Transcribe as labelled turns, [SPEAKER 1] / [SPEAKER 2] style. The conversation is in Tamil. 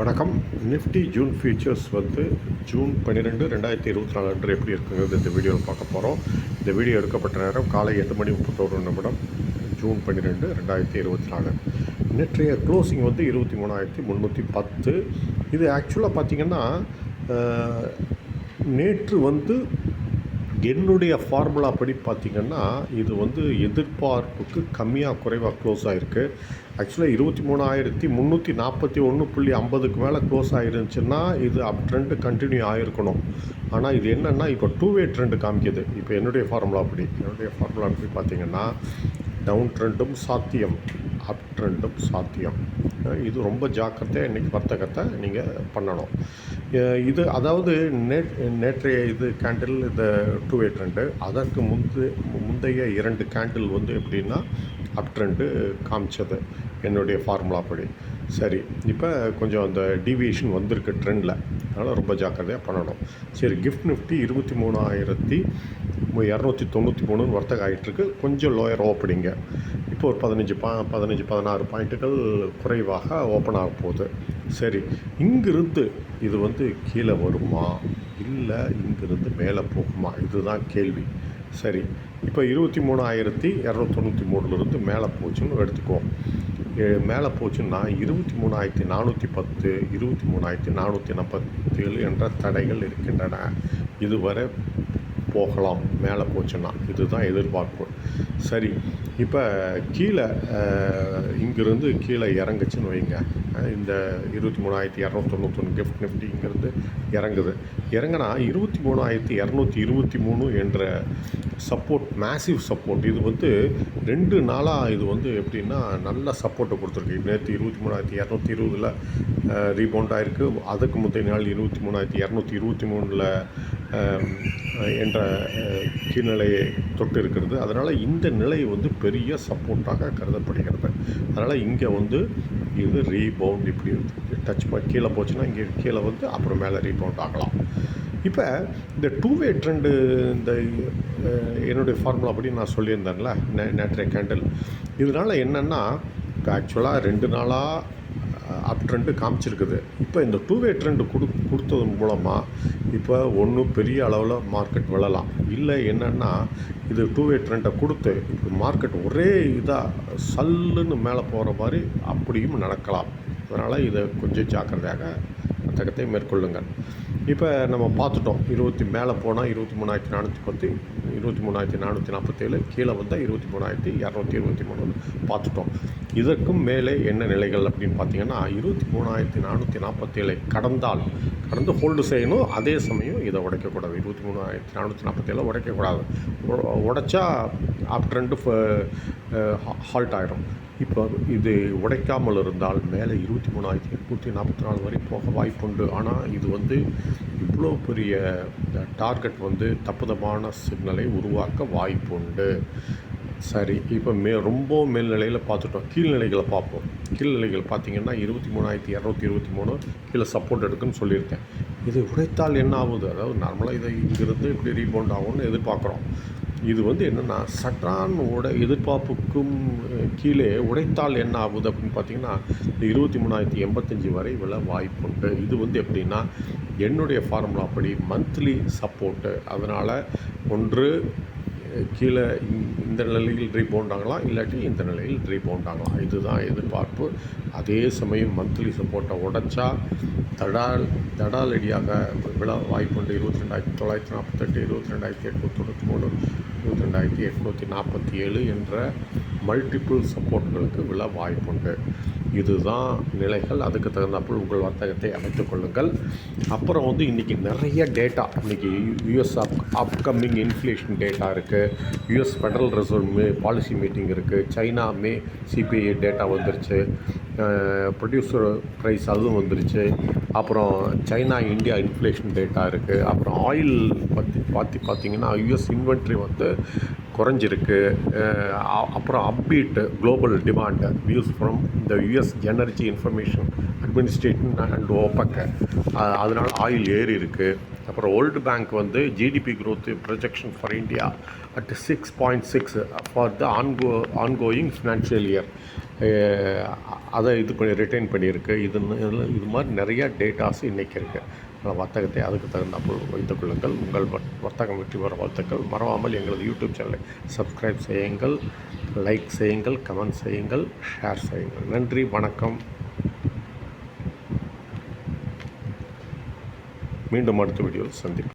[SPEAKER 1] வணக்கம். நிஃப்டி ஜூன் ஃபியூச்சர்ஸ் வந்து ஜூன் பன்னிரெண்டு ரெண்டாயிரத்தி இருபத்தி நாலு அன்று எப்படி இருக்குங்கிறது இந்த வீடியோவில் பார்க்க போகிறோம் இந்த வீடியோ எடுக்கப்பட்ட நேரம் காலை எட்டு மணி முப்பத்தோரு நிமிடம் ஜூன் பன்னிரெண்டு ரெண்டாயிரத்தி இருபத்தி நாலு. நேற்றைய க்ளோசிங் வந்து இருபத்தி மூணாயிரத்தி முந்நூற்றி பத்து. இது ஆக்சுவலாக பார்த்திங்கன்னா நேற்று வந்து என்னுடைய ஃபார்முலா படி பார்த்திங்கன்னா இது வந்து எதிர்பார்ப்புக்கு கம்மியாக குறைவாக க்ளோஸ் ஆகிருக்கு ஆக்சுவலாக இருபத்தி மூணாயிரத்தி முந்நூற்றி நாற்பத்தி ஒன்று புள்ளி ஐம்பதுக்கு மேலே க்ளோஸ் ஆகிருந்துச்சுன்னா இது அப் ட்ரெண்டு கண்டினியூ ஆகிருக்கணும் ஆனால் இது என்னென்னா இப்போ டூ வே ட்ரெண்டு காமிக்குது. இப்போ என்னுடைய ஃபார்முலா அப்படி என்னுடைய ஃபார்முலா அப்படி பார்த்திங்கன்னா டவுன் ட்ரெண்டும் சாத்தியம் அப் ட்ரெண்டும் சாத்தியம். இது ரொம்ப ஜாக்கிரதையாக இன்றைக்கி வர்த்தகத்தை நீங்கள் பண்ணணும். இது அதாவது நேட் நேற்றைய இது கேண்டில் இந்த டூ எயிட் ட்ரெண்டு அதற்கு முந்து முந்தைய இரண்டு கேண்டில் வந்து எப்படின்னா அப் ட்ரெண்டு காமிச்சது என்னுடைய ஃபார்முலா படி. சரி இப்போ கொஞ்சம் அந்த டீவியேஷன் வந்திருக்கு ட்ரெண்டில் அதனால் ரொம்ப ஜாக்கிரதையாக பண்ணணும். சரி கிஃப்ட் நிஃப்டி இருபத்தி மூணாயிரத்தி இரநூத்தி தொண்ணூற்றி மூணுன்னு வர்த்தகம் ஆகிட்டுருக்கு கொஞ்சம் லோயர் ஓப்பனிங்க இப்போ ஒரு பதினஞ்சு பா பதினஞ்சு பதினாறு பாயிண்ட்டுகள் குறைவாக ஓப்பன் ஆக போகுது. சரி இங்கிருந்து இது வந்து கீழே வருமா? இல்லை இங்கிருந்து மேலே போகுமா? இதுதான் கேள்வி. சரி இப்போ இருபத்தி மூணாயிரத்தி இரநூத்தி தொண்ணூற்றி மூணுலேருந்து மேலே போச்சுன்னு எடுத்துக்குவோம் ஏ- மேலே போச்சுன்னா இருபத்தி மூணாயிரத்தி நானூற்றி பத்து இருபத்தி மூணாயிரத்தி நானூற்றி நாற்பத்தேழு என்ற தடைகள் இருக்கின்றன. இதுவரை போகலாம் மேலே போச்சுன்னா. இதுதான் எதிர்பார்ப்பு. சரி இப்போ கீழே இங்கேருந்து கீழே இறங்குச்சுன்னு வைங்க. இந்த இருபத்தி மூணாயிரத்தி இரநூத்தொண்ணூத்தொன்று கிஃப்ட் நிஃப்டி இங்கேருந்து இறங்குது. இறங்குனா இருபத்தி மூணாயிரத்தி இரநூத்தி இருபத்தி மூணு என்ற சப்போர்ட் மேசிவ் சப்போர்ட் இது வந்து ரெண்டு நாளாக இது வந்து எப்படின்னா நல்ல சப்போர்ட்டை கொடுத்துருக்கு. நேற்று இருபத்தி மூணாயிரத்தி இரநூத்தி இருபதில் ரீபவுண்ட் ஆகிருக்கு அதுக்கு முந்தைய நாள் இருபத்தி மூணாயிரத்தி இரநூத்தி இருபத்தி மூணில் என்ற கீழ்நிலையை தொட்டு இருக்கிறது அதனால் இந்த நிலை வந்து பெரிய சப்போர்ட்டாக கருதப்படுகிறது. அதனால் இங்கே வந்து இது ரீபவுண்ட் இப்படி டச் கீழே போச்சுன்னா இங்கே கீழே வந்து அப்புறம் மேலே ரீபவுண்ட் ஆகலாம். இப்போ இந்த டூ வே ட்ரெண்டு இந்த என்னுடைய ஃபார்முலா படி நான் சொல்லியிருந்தேன்ல நே நேற்றைய கேண்டில் இதனால் என்னென்னா இப்போ ஆக்சுவலாக ரெண்டு நாளாக அப் ட்ரெண்டு காமிச்சிருக்குது. இப்போ இந்த டூ வே ட்ரெண்டு கொடு கொடுத்தது மூலமாக இப்போ ஒன்று பெரிய அளவில் மார்க்கெட் விழலாம் இல்லை என்னென்னா இது டூ வே ட்ரெண்டை கொடுத்து இப்போ மார்க்கெட் ஒரே இதாக சல்லுன்னு மேலே போகிற மாதிரி அப்படியும் நடக்கலாம். அதனால் இதை கொஞ்சம் ஜாக்கிரதையாக வர்த்தகத்தை மேற்கொள்ளுங்கள். இப்போ நம்ம பார்த்துட்டோம். இருபத்தி மேலே போனால் இருபத்தி மூணாயிரத்தி நானூற்றி பத்து இருபத்தி மூணாயிரத்தி நானூற்றி நாற்பத்தேழு கீழே வந்தால் இருபத்தி மூணாயிரத்தி இரநூத்தி இருபத்தி மூணு பார்த்துட்டோம். இதற்கும் மேலே என்ன நிலைகள் அப்படின்னு பார்த்தீங்கன்னா இருபத்தி மூணாயிரத்தி நானூற்றி நாற்பத்தேழை கடந்தால் கடந்து ஹோல்டு செய்யணும். அதே சமயம் இதை உடைக்கக்கூடாது. இருபத்தி மூணாயிரத்தி நானூற்றி நாற்பத்தேழு உடைக்கக்கூடாது. உடைச்சா அப் ட்ரெண்டு ஹால்ட் ஆகிரும் இப்போ இது உடைக்காமல் இருந்தால் மேலே இருபத்தி மூணாயிரத்தி எட்நூற்றி நாற்பத்தி நாலு வரை போக வாய்ப்புண்டு. ஆனால் இது வந்து இவ்வளோ பெரிய டார்கெட் வந்து தப்புதமான சிக்னலை உருவாக்க வாய்ப்பு உண்டு சரி இப்போ மே ரொம்ப மேல்நிலையில் பார்த்துட்டோம். கீழ்நிலைகளை பார்ப்போம். கீழ்நிலைகள் பார்த்தீங்கன்னா இருபத்தி மூணாயிரத்தி இரநூத்தி இருபத்தி மூணு கீழே சப்போர்ட் எடுக்குன்னு சொல்லியிருக்கேன். இது உடைத்தால் என்ன ஆகுது? அதாவது நார்மலாக இதை இங்கிருந்து இப்படி ரீபவுண்ட் ஆகும்னு எதிர்பார்க்குறோம். இது வந்து என்னென்னா சட்டான் உட எதிர்பார்ப்புக்கும் கீழே உடைத்தால் என்ன ஆகுது அப்படின்னு பார்த்தீங்கன்னா இந்த இருபத்தி மூணாயிரத்தி எண்பத்தஞ்சு வரை விழ வாய்ப்புண்டு. இது வந்து எப்படின்னா என்னுடைய ஃபார்முலா படி மந்த்லி சப்போர்ட்டு அதனால் ஒன்று கீழே இந்த- இந்த நிலையில் ரீபவுண்ட் ஆகலாம் இல்லாட்டி இந்த நிலையில் ரீபவுண்ட் ஆகலாம் இதுதான் எதிர்பார்ப்பு. அதே சமயம் மந்த்லி சப்போர்ட்டை உடைச்சா தடால் தடாலடியாக விழ வாய்ப்புண்டு. இருபத்தி ரெண்டாயிரத்தி தொள்ளாயிரத்தி நாற்பத்தெட்டு இருபத்தி ரெண்டாயிரத்தி எட்நூற்றி தொண்ணூற்றி மூணு இருபத்தி ரெண்டாயிரத்தி எட்நூற்றி நாற்பத்தி ஏழு என்ற மல்டிபிள் சப்போர்ட்களுக்கு விழ வாய்ப்புண்டு. இதுதான் நிலைகள். அதுக்கு தகுந்தாப்புல் உங்கள் வர்த்தகத்தை அமைத்துக் கொள்ளுங்கள். அப்புறம் வந்து இன்றைக்கி நிறைய டேட்டா இன்றைக்கி US up upcoming inflation data இருக்குது US Federal Reserve May policy meeting இருக்குது சைனா மே சிபிஐ டேட்டா வந்துருச்சு. ப்ரொடியூசர் ப்ரைஸ் அதுவும் வந்துருச்சு. அப்புறம் சைனா இந்தியா இன்ஃப்ளேஷன் டேட்டா இருக்குது அப்புறம் ஆயில் பற்றி பார்த்து பார்த்தீங்கன்னா யூஎஸ் இன்வென்ட்ரி வந்து குறைஞ்சிருக்கு. அப்புறம் அப்பீட்டு குளோபல் டிமாண்டு வியூஸ் ஃப்ரம் இந்த US Energy Information Administration and ஓப்பக்க அதனால் ஆயில் ஏறி இருக்குது அப்புறம் வேர்ல்டு பேங்க் வந்து GDP growth projection for India at six point six for the ஆன்கோ ongoing financial year அதை இது பண்ணி ரிட்டைன் பண்ணியிருக்கு. இதுன்னு இது மாதிரி நிறையா டேட்டாஸ் இன்றைக்கி இருக்குது அதனால் வர்த்தகத்தை அதுக்கு தகுந்தாற்போல் வைத்துக் கொள்ளுங்கள். உங்கள் வர்த்தகம் வெற்றி பெற வாழ்த்துக்கள். மறவாமல் எங்களது யூடியூப் சேனலை சப்ஸ்கிரைப் செய்யுங்கள். லைக் செய்யுங்கள். கமெண்ட் செய்யுங்கள். ஷேர் செய்யுங்கள். நன்றி. வணக்கம். மீண்டும் அடுத்த வீடியோவில் சந்திப்போம்.